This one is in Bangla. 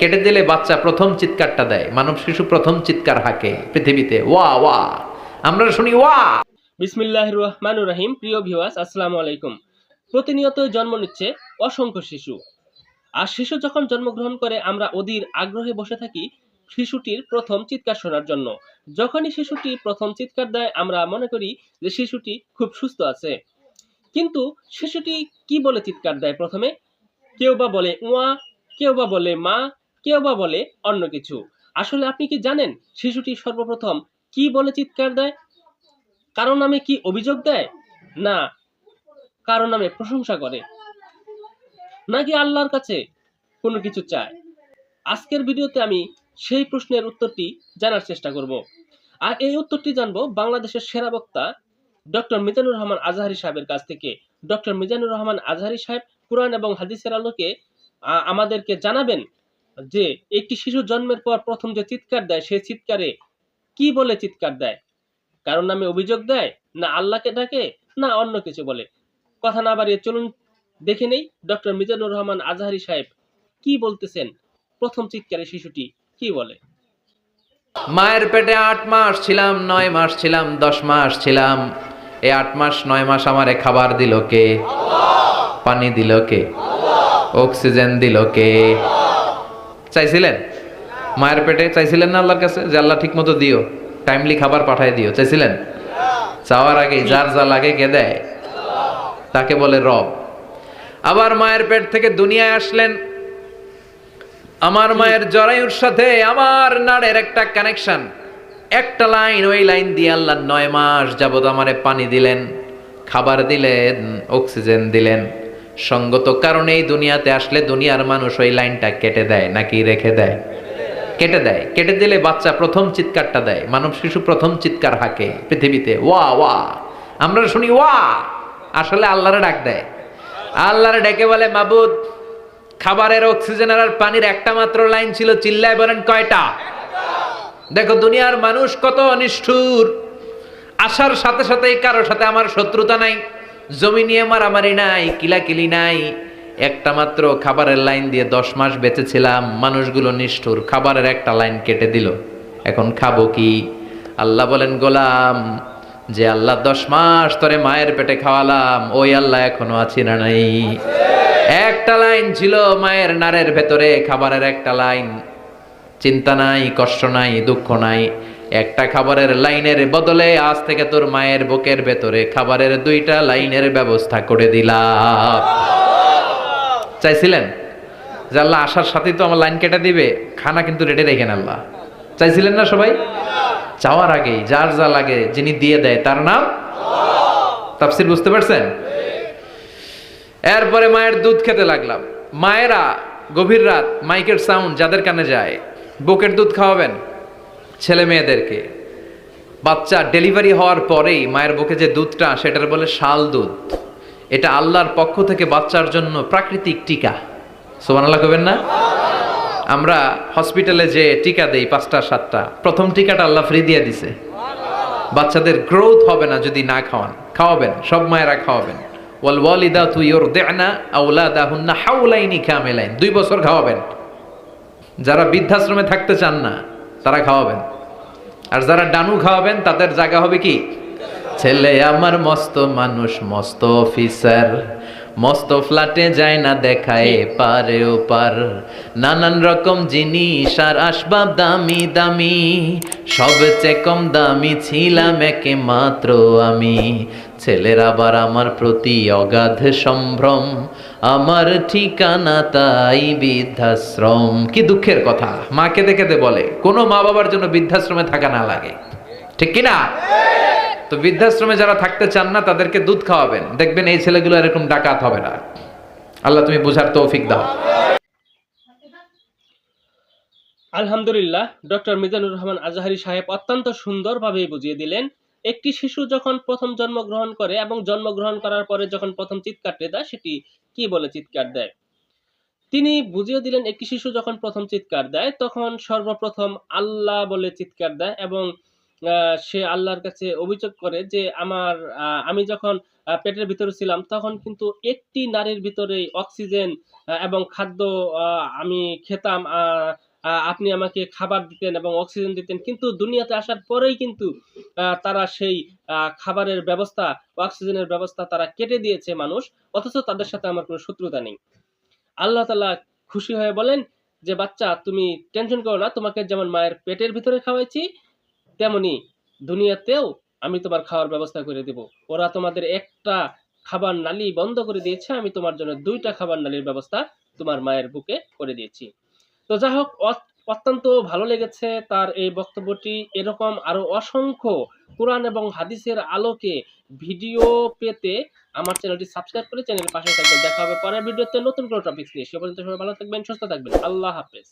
কেটে দিলে বাচ্চা প্রথম চিৎকারটা দেয়। মানব শিশু প্রথম চিৎকার হাঁকে পৃথিবীতে। ওয়া ওয়া। আমরা শুনি ওয়া। বিসমিল্লাহ রহমানুর রাহিম প্রিয় ভিউয়ার্স, আসসালামু আলাইকুম। প্রতিনিয়ত জন্ম নিচ্ছে অসংখ্য শিশু। আর শিশু যখন জন্মগ্রহণ করে, আমরা অধীর আগ্রহে বসে থাকি শিশুটির প্রথম চিৎকার শোনার জন্য। যখনই শিশুটি প্রথম চিৎকার দেয়, আমরা মনে করি যে শিশুটি খুব সুস্থ আছে। কিন্তু শিশুটি কি বলে চিৎকার দেয় প্রথমে? কেউ বা বলে উয়া কেউ বা বলে মা কেউ বা বলে অন্য কিছু। আসলে আপনি কি জানেন শিশুটি সর্বপ্রথম কি বলে চিৎকার দেয়? কারও নামে কি অভিযোগ দেয়? না কারও নামে প্রশংসা করে। নাকি আল্লাহর কাছে কোনো কিছু চায়? আজকের ভিডিওতে আমি সেই প্রশ্নের উত্তরটি জানার চেষ্টা করব। আর এই উত্তরটি জানব বাংলাদেশের সেরা বক্তা ডক্টর মিজানুর রহমান আজহারি সাহেবের কাছ থেকে। ডক্টর মিজানুর রহমান আজহারি সাহেব কোরআন এবং হাদিসের আলোকে আমাদেরকে জানাবেন যে একটি শিশু জন্মের পর প্রথম যে চিৎকার দেয় সেই চিৎকারে কি বলে চিৎকার দেয়? কারণ নামে অভিযোগ দেয়? না আল্লাহকে ডাকে, না অন্য কিছু বলে? কথা না বাড়িয়ে চলুন দেখে নেই ডক্টর মিজানুর রহমান আজহারি সাহেব কি বলতেছেন? প্রথম চিৎকারে শিশুটি কি বলে? মায়ের পেটে আট মাস ছিলাম, নয় মাস ছিলাম, দশ মাস ছিলাম। এই আট মাস, নয় মাস আমারে খাবার দিল কে? পানি দিল কে? অক্সিজেন দিল কে? চাইছিলেন? মায়ের পেটে চাইছিলেন না আল্লাহর কাছে? যে আল্লাহ ঠিক মতো দিও টাইমলি খাবার পাঠায় দিও, চাইছিলেন? চাওয়ার আগে যার যা লাগে কে দেয়? তাকে বলে রব। আবার মায়ের পেট থেকে দুনিয়ায় আসলেন। আমার মায়ের জরায়ুর সাথে আমার নাড়ের একটা কানেকশন একটা লাইন ওই লাইন দিয়ে আল্লাহ নয় মাস যাবত আমারে পানি দিলেন, খাবার দিলেন অক্সিজেন দিলেন। সঙ্গত কারণেই দুনিয়াতে আসলে দুনিয়ার মানুষ ওই লাইনটা কেটে দেয়, নাকি রেখে দেয়? কেটে দেয়। কেটে দিলে বাচ্চা প্রথম চিৎকারটা দেয়। মানব শিশু প্রথম চিৎকার হাঁকে পৃথিবীতে। ওয়া ওয়া। আমরা শুনি ওয়া। আসলে আল্লাহরে ডাক দেয়। আল্লাহরে ডেকে বলে, মাবুদ, খাবারের অক্সিজেনের আর পানির একটা মাত্র লাইন ছিল, চিল্লায় বলেন কয়টা? দেখো, দুনিয়ার মানুষ কত অনিষ্ঠুর। আসার সাথে সাথেই কারোর সাথে আমার শত্রুতা নাই। জমি নিয়ে মারামারি নাই, কিলাকিলি নাই। একটা মাত্র খাবারের লাইন দিয়ে দশ মাস বেঁচেছিলাম, মানুষগুলো নিষ্ঠুর খাবারের একটা লাইন কেটে দিল। এখন খাব কি? আল্লাহ বলেন, গোলাম, যে আল্লাহ দশ মাস ধরে মায়ের পেটে খাওয়ালাম, ওই আল্লাহ এখনও আছি না নাই? একটা লাইন ছিল মায়ের নারের ভেতরে, খাবারের একটা লাইন। চিন্তা নাই, কষ্ট নাই, দুঃখ নাই। একটা খাবারের লাইনের বদলে আজ থেকে তোর মায়ের বুকের ভেতরে খাবারের দুইটা লাইনের ব্যবস্থা করে দিলাম। চাইছিলেন? যে আল্লাহ আসার সাথেই তো আমার লাইন কেটে দিবে। খানা কিন্তু রেডি রেখেন আল্লাহ। চাইছিলেন না সবাই? চাওয়ার আগেই, যার যা লাগে যিনি দিয়ে দেয়, তার নাম? তাফসির বুঝতে পারছেন? এরপরে মায়ের দুধ খেতে লাগলাম। মায়েরা গভীর রাত, মাইকের সাউন্ড যাদের কানে যায়, বুকের দুধ খাওয়াবেন। ছেলে মেয়েদেরকে। বাচ্চা ডেলিভারি হওয়ার পরেই মায়ের বুকে যে দুধটা, সেটার বলে শাল দুধ। এটা আল্লাহর পক্ষ থেকে বাচ্চার জন্য প্রাকৃতিক টিকা। সোমান আল্লাহ কবেন না? আমরা হসপিটালে যে টিকা দেই পাঁচটা, সাতটা, প্রথম টিকাটা আল্লাহ ফ্রি দিয়ে দিছে। বাচ্চাদের গ্রোথ হবে না যদি না খাওয়ান। খাওয়াবেন, সব মায়েরা খাওয়াবেন। ওয়াল ওয়ালিদা তু ইউরদি'না আওলাদাহুন্না হাওলাইনি কামিলাইন। দুই বছর খাওয়াবেন। যারা বৃদ্ধাশ্রমে থাকতে চান না তারা খাওয়াবেন। আর যারা ডানু খাওয়াবেন, তাদের জায়গা হবে কি? ছেলে আমার মস্ত মানুষ, মস্ত অফিসার মস্ত ফ্ল্যাটে যায় না দেখায়, পারে ও পার। নানান রকম জিনিস আর আসবাব দামি দামি। সবচেয়ে কম দামি ছিলাম একে মাত্র আমি। ছেলের আবার আমার প্রতি অগাধ সম্ভ্রম। আমার ঠিকানা তাই বৃদ্ধাশ্রম। কি দুঃখের কথা। মা কেঁদে কেঁদে বলে, কোনো মা বাবার জন্য বৃদ্ধাশ্রমে থাকা না লাগে। ঠিক কি না তো বৃদ্ধাশ্রমে যারা থাকতে চান না, তাদেরকে দুধ খাওয়াবেন। দেখবেন এই ছেলেগুলো এরকম ডাকাত হবে না। আল্লাহ তুমি বুঝার তৌফিক দাও। আলহামদুলিল্লাহ, ডক্টর মিজানুর রহমান আজহারি সাহেব অত্যন্ত সুন্দরভাবে বুঝিয়ে দিলেন। একটি শিশু যখন প্রথম জন্মগ্রহণ করে এবং জন্মগ্রহণ করার পরে যখন প্রথম চিৎকারটি দেয় সেটি কি বলে চিৎকার দেয়? তিনি বুঝিয়ে দিলেন, একটি শিশু যখন প্রথম চিৎকার দেয়, তখন সর্বপ্রথম আল্লাহ বলে চিৎকার দেয় এবং সে আল্লাহর কাছে অভিযোগ করে যে, আমার আমি যখন পেটের ভিতরে ছিলাম, তখন কিন্তু একটি নারীর ভিতরে অক্সিজেন এবং খাদ্য আমি খেতাম আপনি আমাকে খাবার দিতেন এবং অক্সিজেন দিতেন, কিন্তু দুনিয়াতে আসার পরেই কিন্তু তারা সেই খাবারের ব্যবস্থা অক্সিজেনের ব্যবস্থা তারা কেটে দিয়েছে মানুষ, অথচ তাদের সাথে আমার কোনো শত্রুতা নেই। আল্লাহ তালা খুশি হয়ে বলেন যে, বাচ্চা, তুমি টেনশন করো না, তোমাকে যেমন মায়ের পেটের ভিতরে খাওয়াইছি, তেমনি দুনিয়াতেও আমি তোমার খাওয়ার ব্যবস্থা করে দেব। ওরা তোমাদের একটা খাবার নালি বন্ধ করে দিয়েছে, আমি তোমার জন্য দুইটা খাবার নালির ব্যবস্থা তোমার মায়ের বুকে করে দিয়েছি। তো যাই হোক অত্যন্ত ভালো লেগেছে তার এই বক্তব্যটি। এরকম আরও অসংখ্য কোরআন এবং হাদিসের আলোকে ভিডিও পেতে আমার চ্যানেলটি সাবস্ক্রাইব করে চ্যানেলের পাশে থাকবেন। দেখা হবে পরের ভিডিওতে নতুন কোনো টপিক নিয়ে। সে পর্যন্ত সবাই ভালো থাকবেন, সুস্থ থাকবেন। আল্লাহ হাফেজ।